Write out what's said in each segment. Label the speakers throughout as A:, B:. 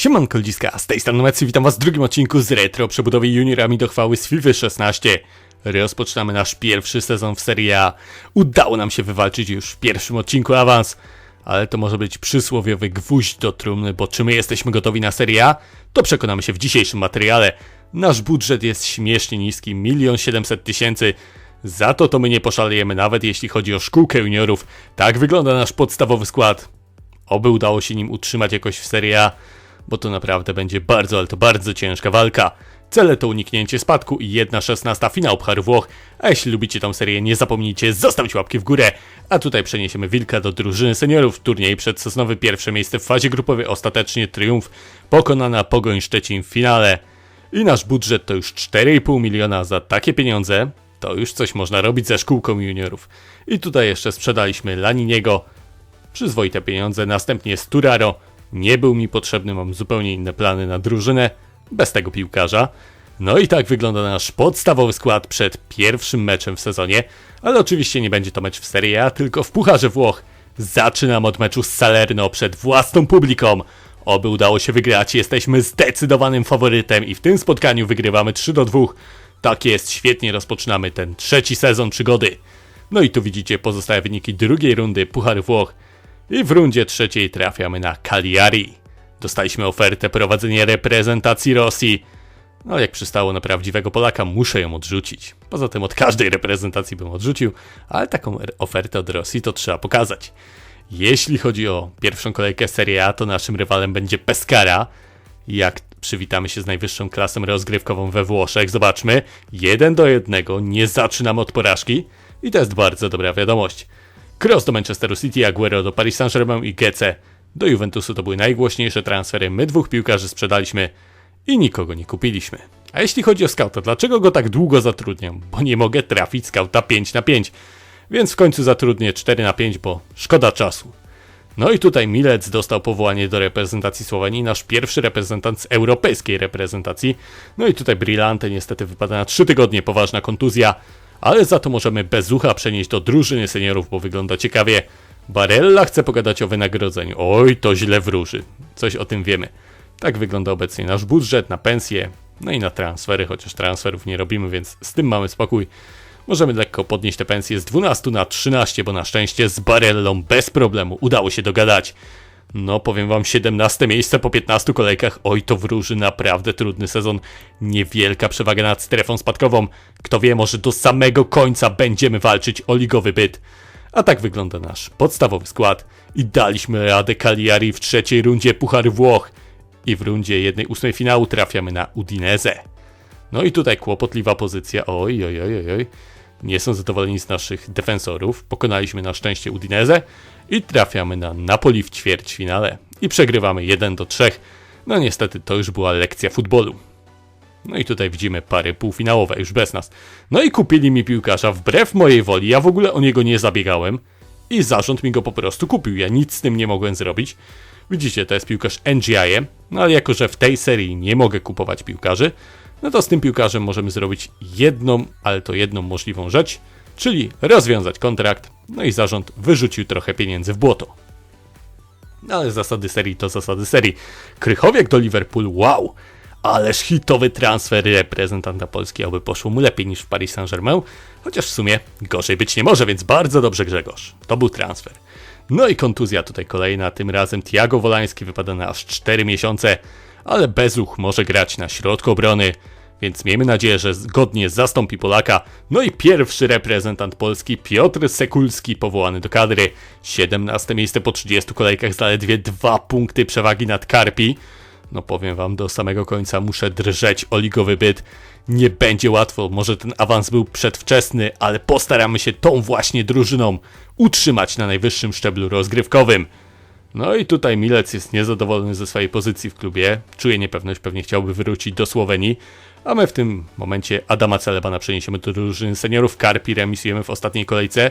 A: Siemanko ludziska, z tej strony Mecy, witam was w drugim odcinku z Retro przebudowy juniorami do chwały z FIFA 16. Rozpoczynamy nasz pierwszy sezon w Serie A. Udało nam się wywalczyć już w pierwszym odcinku awans, ale to może być przysłowiowy gwóźdź do trumny, bo czy my jesteśmy gotowi na Serie A? To przekonamy się w dzisiejszym materiale. Nasz budżet jest śmiesznie niski, 1 700 tysięcy. Za to to my nie poszalejemy nawet jeśli chodzi o szkółkę juniorów. Tak wygląda nasz podstawowy skład. Oby udało się nim utrzymać jakoś w Serie A bo to naprawdę będzie bardzo, ale to bardzo ciężka walka. Cele to uniknięcie spadku i jedna szesnasta finał Pucharu Włoch, a jeśli lubicie tą serię nie zapomnijcie zostawić łapki w górę. A tutaj przeniesiemy Wilka do drużyny seniorów. Turniej przedseznowy pierwsze miejsce w fazie grupowej, ostatecznie triumf, pokonana Pogoń Szczecin w finale. I nasz budżet to już 4,5 miliona za takie pieniądze, to już coś można robić ze szkółką juniorów. I tutaj jeszcze sprzedaliśmy Laniniego, przyzwoite pieniądze, następnie Sturaro, nie był mi potrzebny, mam zupełnie inne plany na drużynę, bez tego piłkarza. No i tak wygląda nasz podstawowy skład przed pierwszym meczem w sezonie, ale oczywiście nie będzie to mecz w Serie A, tylko w Pucharze Włoch. Zaczynam od meczu z Salerno przed własną publiką. Oby udało się wygrać, jesteśmy zdecydowanym faworytem i w tym spotkaniu wygrywamy 3 do 2. Tak jest, świetnie rozpoczynamy ten trzeci sezon przygody. No i tu widzicie pozostałe wyniki drugiej rundy Puchar Włoch. I w rundzie trzeciej trafiamy na Cagliari. Dostaliśmy ofertę prowadzenia reprezentacji Rosji. No jak przystało na prawdziwego Polaka, muszę ją odrzucić. Poza tym od każdej reprezentacji bym odrzucił, ale taką ofertę od Rosji to trzeba pokazać. Jeśli chodzi o pierwszą kolejkę Serie A, to naszym rywalem będzie Pescara. Jak przywitamy się z najwyższą klasą rozgrywkową we Włoszech, zobaczmy. 1 do 1, nie zaczynamy od porażki i to jest bardzo dobra wiadomość. Cross do Manchesteru City, Aguero do Paris Saint-Germain i Gece do Juventusu to były najgłośniejsze transfery. My dwóch piłkarzy sprzedaliśmy i nikogo nie kupiliśmy. A jeśli chodzi o skauta, dlaczego go tak długo zatrudniam? Bo nie mogę trafić skauta 5 na 5. Więc w końcu zatrudnię 4 na 5, bo szkoda czasu. No i tutaj Milec dostał powołanie do reprezentacji Słowenii, nasz pierwszy reprezentant z europejskiej reprezentacji. No i tutaj Brillante niestety wypada na 3 tygodnie, poważna kontuzja ale za to możemy bez ucha przenieść do drużyny seniorów, bo wygląda ciekawie. Barella chce pogadać o wynagrodzeniu. Oj, to źle wróży. Coś o tym wiemy. Tak wygląda obecnie nasz budżet na pensje, no i na transfery, chociaż transferów nie robimy, więc z tym mamy spokój. Możemy lekko podnieść te pensje z 12 na 13, bo na szczęście z Barellą bez problemu udało się dogadać. No, powiem wam, 17 miejsce po 15 kolejkach. Oj, to wróży naprawdę trudny sezon. Niewielka przewaga nad strefą spadkową. Kto wie, może do samego końca będziemy walczyć o ligowy byt. A tak wygląda nasz podstawowy skład. I daliśmy radę Cagliari w trzeciej rundzie Puchar Włoch. I w rundzie jednej ósmej finału trafiamy na Udinese. No i tutaj kłopotliwa pozycja. Oj, oj, oj, oj. oj nie są zadowoleni z naszych defensorów. Pokonaliśmy na szczęście Udinese i trafiamy na Napoli w ćwierćfinale. I przegrywamy 1 do 3. No niestety to już była lekcja futbolu. No i tutaj widzimy pary półfinałowe, już bez nas. No i kupili mi piłkarza wbrew mojej woli, ja w ogóle o niego nie zabiegałem. I zarząd mi go po prostu kupił, ja nic z tym nie mogłem zrobić. Widzicie, to jest piłkarz NGI, no ale jako, że w tej serii nie mogę kupować piłkarzy, no to z tym piłkarzem możemy zrobić jedną, ale to jedną możliwą rzecz, czyli rozwiązać kontrakt, no i zarząd wyrzucił trochę pieniędzy w błoto. No ale zasady serii to zasady serii. Krychowiek do Liverpool, wow! Ależ hitowy transfer reprezentanta Polski, aby poszło mu lepiej niż w Paris Saint-Germain, chociaż w sumie gorzej być nie może, więc bardzo dobrze Grzegorz. To był transfer. No i kontuzja tutaj kolejna, tym razem Tiago Wolański wypada na aż 4 miesiące, ale Bezuch może grać na środku obrony, więc miejmy nadzieję, że zgodnie zastąpi Polaka. No i pierwszy reprezentant Polski, Piotr Sekulski, powołany do kadry. 17 miejsce po 30 kolejkach, zaledwie 2 punkty przewagi nad Karpi. No powiem wam, do samego końca muszę drżeć o ligowy byt. Nie będzie łatwo, może ten awans był przedwczesny, ale postaramy się tą właśnie drużyną utrzymać na najwyższym szczeblu rozgrywkowym. No i tutaj Milec jest niezadowolony ze swojej pozycji w klubie, czuje niepewność, pewnie chciałby wrócić do Słowenii, a my w tym momencie Adama Celebana przeniesiemy do drużyny seniorów, Karpi remisujemy w ostatniej kolejce.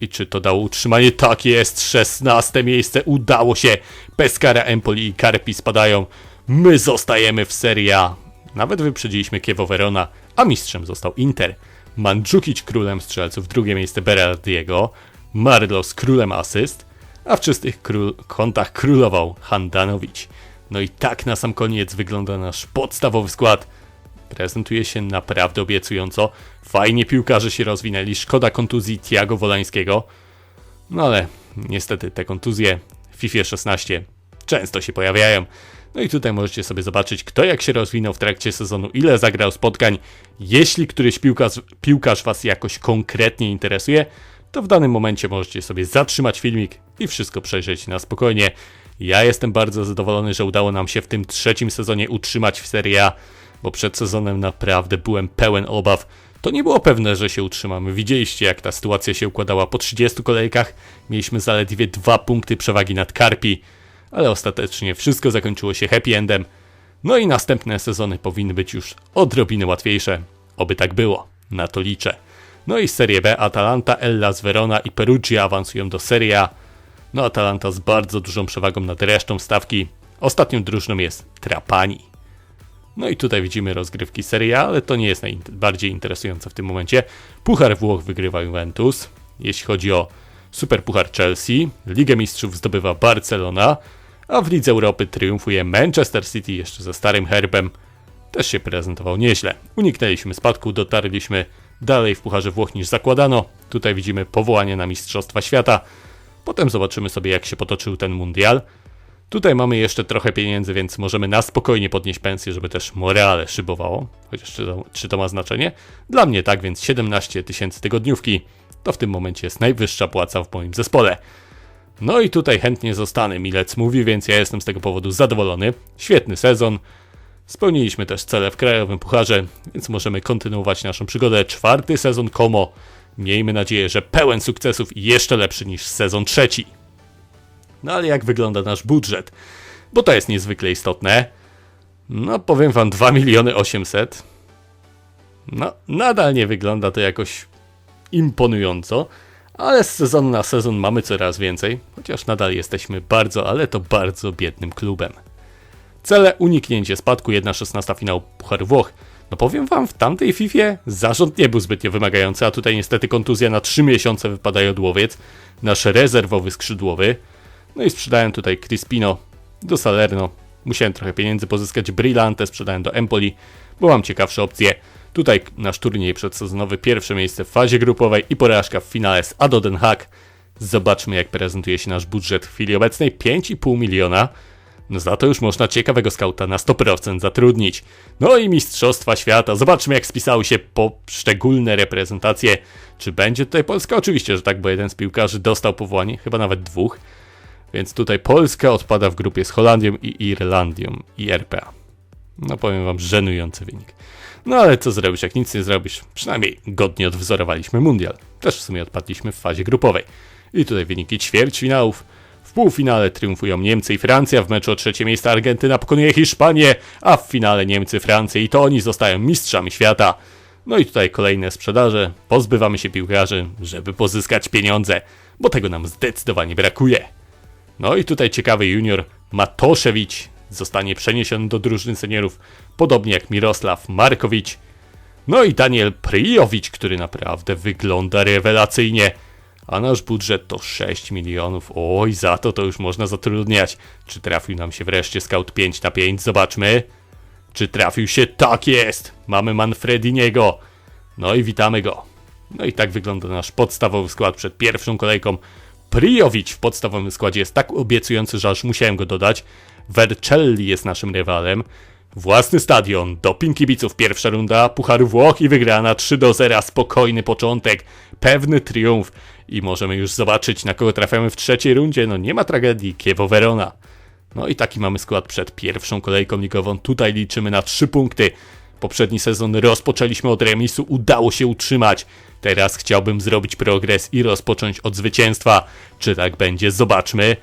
A: I czy to dało utrzymanie? Tak jest, 16 miejsce, udało się. Pescara, Empoli i Karpi spadają. My zostajemy w Serie A. Nawet wyprzedziliśmy Kiewo Verona, a mistrzem został Inter. Mandzukic królem strzelców, drugie miejsce Berardiego. Marlos królem asyst a w czystych król, kątach królował Handanowicz. No i tak na sam koniec wygląda nasz podstawowy skład. Prezentuje się naprawdę obiecująco. Fajnie piłkarze się rozwinęli. Szkoda kontuzji Tiago Wolańskiego. No ale niestety te kontuzje w FIFA 16 często się pojawiają. No i tutaj możecie sobie zobaczyć, kto jak się rozwinął w trakcie sezonu, ile zagrał spotkań. Jeśli któryś piłkarz, piłkarz Was jakoś konkretnie interesuje, to w danym momencie możecie sobie zatrzymać filmik i wszystko przejrzeć na spokojnie. Ja jestem bardzo zadowolony, że udało nam się w tym trzecim sezonie utrzymać w Serie A, bo przed sezonem naprawdę byłem pełen obaw. To nie było pewne, że się utrzymamy. Widzieliście, jak ta sytuacja się układała. Po 30 kolejkach mieliśmy zaledwie dwa punkty przewagi nad Karpi, ale ostatecznie wszystko zakończyło się happy endem. No i następne sezony powinny być już odrobinę łatwiejsze. Oby tak było. Na to liczę. No i Serie B Atalanta, Hellas Verona i Perugia awansują do Serie A. No Atalanta z bardzo dużą przewagą nad resztą stawki. Ostatnią drużyną jest Trapani. No i tutaj widzimy rozgrywki Serie A, ale to nie jest najbardziej interesujące w tym momencie. Puchar Włoch wygrywa Juventus. Jeśli chodzi o Super Puchar Chelsea, Ligę Mistrzów zdobywa Barcelona, a w Lidze Europy triumfuje Manchester City jeszcze ze starym herbem. Też się prezentował nieźle. Uniknęliśmy spadku, dotarliśmy dalej w Pucharze Włoch niż zakładano. Tutaj widzimy powołanie na Mistrzostwa Świata. Potem zobaczymy sobie jak się potoczył ten mundial. Tutaj mamy jeszcze trochę pieniędzy, więc możemy na spokojnie podnieść pensję, żeby też morale szybowało. Chociaż czy to, czy to ma znaczenie? Dla mnie tak, więc 17 tysięcy tygodniówki to w tym momencie jest najwyższa płaca w moim zespole. No i tutaj chętnie zostanę, Milec mówi, więc ja jestem z tego powodu zadowolony. Świetny sezon. Spełniliśmy też cele w Krajowym Pucharze, więc możemy kontynuować naszą przygodę. Czwarty sezon Komo. Miejmy nadzieję, że pełen sukcesów i jeszcze lepszy niż sezon trzeci. No ale jak wygląda nasz budżet? Bo to jest niezwykle istotne. No powiem wam 2 miliony 800. No nadal nie wygląda to jakoś imponująco, ale z sezonu na sezon mamy coraz więcej, chociaż nadal jesteśmy bardzo, ale to bardzo biednym klubem. Cele uniknięcie spadku 1-16 finał Puchar Włoch. No powiem wam, w tamtej FIFA zarząd nie był zbytnio wymagający, a tutaj niestety kontuzja na 3 miesiące wypada jodłowiec, nasz rezerwowy skrzydłowy. No i sprzedałem tutaj Crispino do Salerno. Musiałem trochę pieniędzy pozyskać, Brillante sprzedałem do Empoli, bo mam ciekawsze opcje. Tutaj nasz turniej przedsezonowy, pierwsze miejsce w fazie grupowej i porażka w finale z Ado Den Haag. Zobaczmy jak prezentuje się nasz budżet w chwili obecnej, 5,5 miliona. No za to już można ciekawego skauta na 100% zatrudnić. No i Mistrzostwa Świata. Zobaczmy jak spisały się poszczególne reprezentacje. Czy będzie tutaj Polska? Oczywiście, że tak, bo jeden z piłkarzy dostał powołanie, chyba nawet dwóch. Więc tutaj Polska odpada w grupie z Holandią i Irlandią i RPA. No powiem wam, żenujący wynik. No ale co zrobisz, jak nic nie zrobisz? Przynajmniej godnie odwzorowaliśmy mundial. Też w sumie odpadliśmy w fazie grupowej. I tutaj wyniki ćwierćfinałów. W półfinale triumfują Niemcy i Francja, w meczu o trzecie miejsce Argentyna pokonuje Hiszpanię, a w finale Niemcy, Francja i to oni zostają mistrzami świata. No i tutaj kolejne sprzedaże, pozbywamy się piłkarzy, żeby pozyskać pieniądze, bo tego nam zdecydowanie brakuje. No i tutaj ciekawy junior Matoszewicz zostanie przeniesiony do drużyny seniorów, podobnie jak Mirosław Markowicz. No i Daniel Pryjowicz, który naprawdę wygląda rewelacyjnie. A nasz budżet to 6 milionów. Oj, za to to już można zatrudniać. Czy trafił nam się wreszcie scout 5 na 5? Zobaczmy. Czy trafił się? Tak jest! Mamy Manfrediniego. No i witamy go. No i tak wygląda nasz podstawowy skład przed pierwszą kolejką. Pryjowicz w podstawowym składzie jest tak obiecujący, że aż musiałem go dodać. Vercelli jest naszym rywalem. Własny stadion, doping kibiców, pierwsza runda, Puchar Włoch i wygrana 3 do 0, spokojny początek, pewny triumf i możemy już zobaczyć na kogo trafiamy w trzeciej rundzie, no nie ma tragedii, Kiewo Verona. No i taki mamy skład przed pierwszą kolejką ligową, tutaj liczymy na 3 punkty. Poprzedni sezon rozpoczęliśmy od remisu, udało się utrzymać. Teraz chciałbym zrobić progres i rozpocząć od zwycięstwa. Czy tak będzie? Zobaczmy.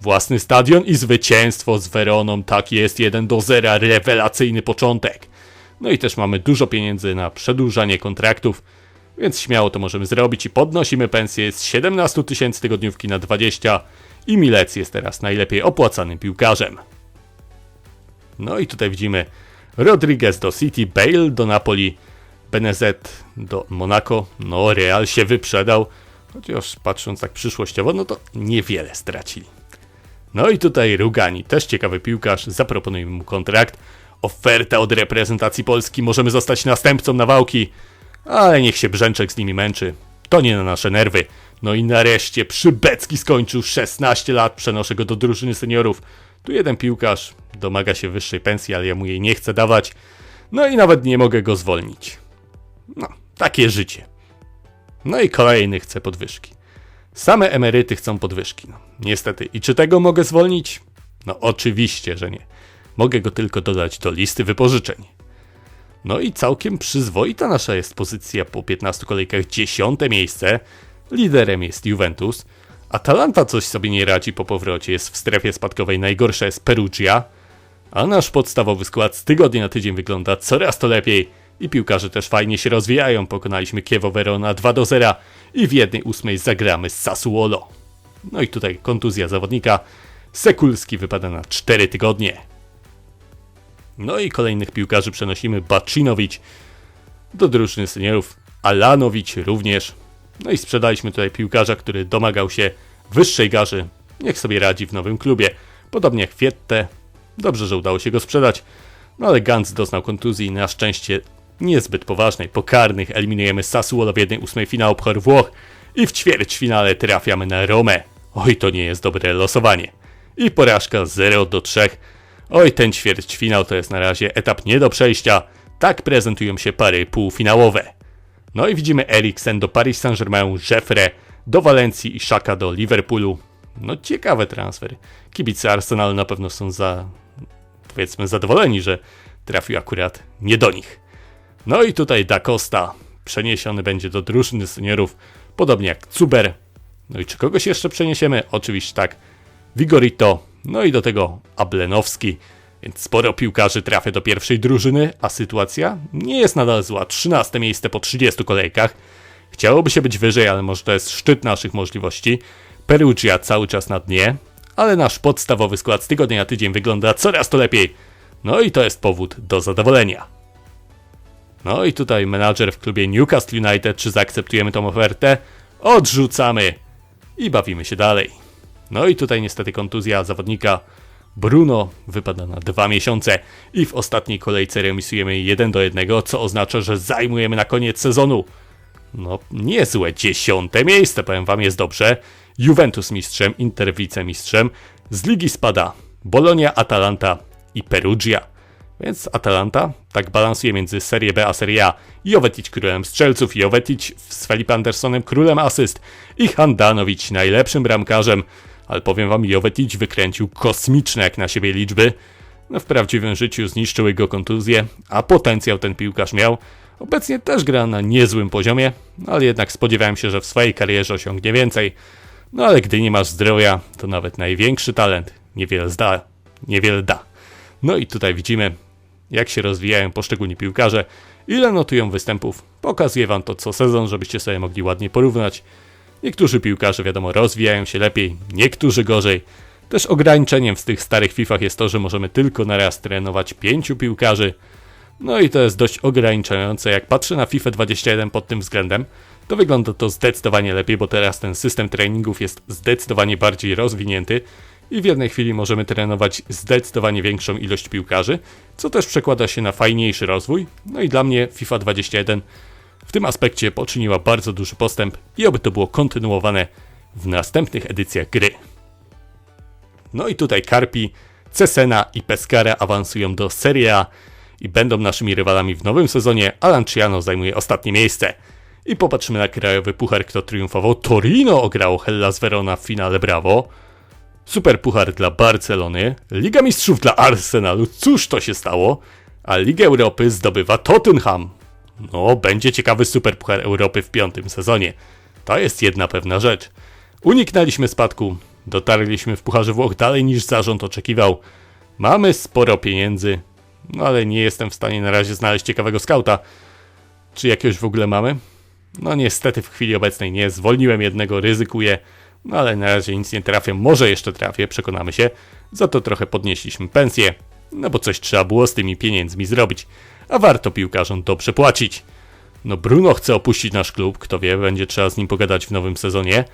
A: Własny stadion i zwycięstwo z Weroną. Tak jest, 1 do 0, rewelacyjny początek. No i też mamy dużo pieniędzy na przedłużanie kontraktów, więc śmiało to możemy zrobić i podnosimy pensję z 17 tysięcy tygodniówki na 20 i Milec jest teraz najlepiej opłacanym piłkarzem. No i tutaj widzimy Rodriguez do City, Bale do Napoli, Benezet do Monaco. No, Real się wyprzedał, chociaż patrząc tak przyszłościowo, no to niewiele stracili. No i tutaj Rugani, też ciekawy piłkarz, zaproponujemy mu kontrakt. Oferta od reprezentacji Polski, możemy zostać następcą Nawałki. Ale niech się Brzęczek z nimi męczy. To nie na nasze nerwy. No i nareszcie Przybecki skończył 16 lat, przenoszę go do drużyny seniorów. Tu jeden piłkarz domaga się wyższej pensji, ale ja mu jej nie chcę dawać. No i nawet nie mogę go zwolnić. No, takie życie. No i kolejny chce podwyżki. Same emeryty chcą podwyżki. No, niestety. I czy tego mogę zwolnić? No oczywiście, że nie. Mogę go tylko dodać do listy wypożyczeń. No i całkiem przyzwoita nasza jest pozycja po 15 kolejkach. Dziesiąte miejsce. Liderem jest Juventus. Atalanta coś sobie nie radzi po powrocie. Jest w strefie spadkowej. Najgorsza jest Perugia. A nasz podstawowy skład z tygodnia na tydzień wygląda coraz to lepiej. I piłkarze też fajnie się rozwijają. Pokonaliśmy Kiewo Verona 2 do 0 i w jednej ósmej zagramy z Sassuolo. No i tutaj kontuzja zawodnika. Sekulski wypada na 4 tygodnie. No i kolejnych piłkarzy przenosimy Bacinowicz do drużyny seniorów, Alanowicz również. No i sprzedaliśmy tutaj piłkarza, który domagał się wyższej garzy. Niech sobie radzi w nowym klubie. Podobnie jak Fiette. Dobrze, że udało się go sprzedać. No ale Gantz doznał kontuzji na szczęście niezbyt poważnej. Po karnych eliminujemy Sassuolo w 1-8 finału Puchar Włoch i w ćwierćfinale trafiamy na Romę. Oj, to nie jest dobre losowanie. I porażka 0 do 3. Oj, ten ćwierćfinał to jest na razie etap nie do przejścia. Tak prezentują się pary półfinałowe. No i widzimy Eriksen do Paris Saint-Germain, Jeffre do Walencji i Szaka do Liverpoolu. No ciekawe transfery. Kibice Arsenalu na pewno są za, powiedzmy, zadowoleni, że trafił akurat nie do nich. No i tutaj Da Costa przeniesiony będzie do drużyny seniorów, podobnie jak Cuber. No i czy kogoś jeszcze przeniesiemy? Oczywiście tak. Vigorito, no i do tego Ablenowski. Więc sporo piłkarzy trafia do pierwszej drużyny, a sytuacja nie jest nadal zła. 13 miejsce po 30 kolejkach. Chciałoby się być wyżej, ale może to jest szczyt naszych możliwości. Perugia cały czas na dnie, ale nasz podstawowy skład z tygodnia na tydzień wygląda coraz to lepiej. No i to jest powód do zadowolenia. No i tutaj menadżer w klubie Newcastle United, czy zaakceptujemy tą ofertę? Odrzucamy i bawimy się dalej. No i tutaj niestety kontuzja zawodnika Bruno wypada na dwa miesiące i w ostatniej kolejce remisujemy 1 do 1, co oznacza, że zajmujemy na koniec sezonu. No, niezłe dziesiąte miejsce, powiem wam, jest dobrze. Juventus mistrzem, Inter wicemistrzem. Z ligi spada Bolonia, Atalanta i Perugia. Więc Atalanta tak balansuje między Serie B a Serie A. Jovetic królem strzelców, Jovetic z Felipe Andersonem królem asyst i Handanovic najlepszym bramkarzem. Ale powiem wam, Jovetic wykręcił kosmiczne jak na siebie liczby. No w prawdziwym życiu zniszczyły go kontuzje, a potencjał ten piłkarz miał. Obecnie też gra na niezłym poziomie, ale jednak spodziewałem się, że w swojej karierze osiągnie więcej. No ale gdy nie masz zdrowia, to nawet największy talent niewiele zda, niewiele da. No i tutaj widzimy, jak się rozwijają poszczególni piłkarze, ile notują występów. Pokazuję wam to co sezon, żebyście sobie mogli ładnie porównać. Niektórzy piłkarze, wiadomo, rozwijają się lepiej, niektórzy gorzej. Też ograniczeniem w tych starych FIFach jest to, że możemy tylko na raz trenować pięciu piłkarzy. No i to jest dość ograniczające. Jak patrzę na FIFA 21 pod tym względem, to wygląda to zdecydowanie lepiej, bo teraz ten system treningów jest zdecydowanie bardziej rozwinięty i w jednej chwili możemy trenować zdecydowanie większą ilość piłkarzy, co też przekłada się na fajniejszy rozwój. No i dla mnie FIFA 21 w tym aspekcie poczyniła bardzo duży postęp i oby to było kontynuowane w następnych edycjach gry. No i tutaj Karpi, Cesena i Pescara awansują do Serie A i będą naszymi rywalami w nowym sezonie, a Lanciano zajmuje ostatnie miejsce. I popatrzymy na krajowy puchar, kto triumfował. Torino ograło Hellas Verona w finale Bravo. Super puchar dla Barcelony, Liga Mistrzów dla Arsenalu, cóż to się stało? A Ligę Europy zdobywa Tottenham. No, będzie ciekawy Super Puchar Europy w piątym sezonie. To jest jedna pewna rzecz. Uniknęliśmy spadku, dotarliśmy w Pucharze Włoch dalej niż zarząd oczekiwał. Mamy sporo pieniędzy, no ale nie jestem w stanie na razie znaleźć ciekawego skauta. Czy jakiegoś w ogóle mamy? No niestety w chwili obecnej nie. Zwolniłem jednego, ryzykuję. No ale na razie nic nie trafię. Może jeszcze trafię, przekonamy się. Za to trochę podnieśliśmy pensję. No bo coś trzeba było z tymi pieniędzmi zrobić. A warto piłkarzom dobrze płacić. No Bruno chce opuścić nasz klub, kto wie, będzie trzeba z nim pogadać w nowym sezonie.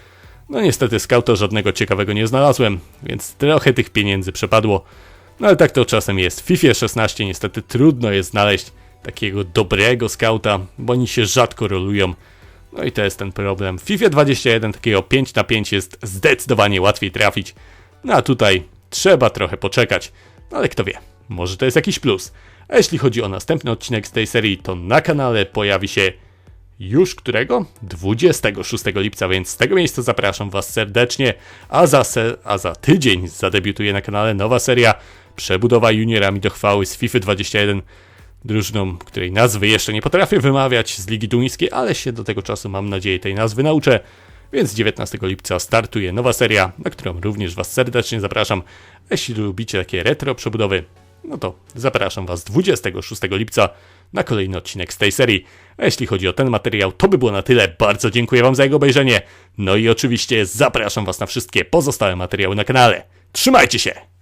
A: No niestety skauta żadnego ciekawego nie znalazłem, więc trochę tych pieniędzy przepadło. No ale tak to czasem jest. W FIFA 16 niestety trudno jest znaleźć takiego dobrego skauta, bo oni się rzadko rolują. No i to jest ten problem. W FIFA 21 takiego 5 na 5 jest zdecydowanie łatwiej trafić. No a tutaj trzeba trochę poczekać. No ale kto wie, może to jest jakiś plus. A jeśli chodzi o następny odcinek z tej serii, to na kanale pojawi się już którego? 26 lipca, więc z tego miejsca zapraszam Was serdecznie, a za, se, a za tydzień zadebiutuje na kanale nowa seria Przebudowa juniorami do chwały z FIFA 21 drużyną, której nazwy jeszcze nie potrafię wymawiać z Ligi Duńskiej, ale się do tego czasu mam nadzieję tej nazwy nauczę. Więc 19 lipca startuje nowa seria, na którą również Was serdecznie zapraszam. Jeśli lubicie takie retro przebudowy, no to zapraszam Was 26 lipca na kolejny odcinek z tej serii. A jeśli chodzi o ten materiał, to by było na tyle. Bardzo dziękuję Wam za jego obejrzenie. No i oczywiście zapraszam Was na wszystkie pozostałe materiały na kanale. Trzymajcie się!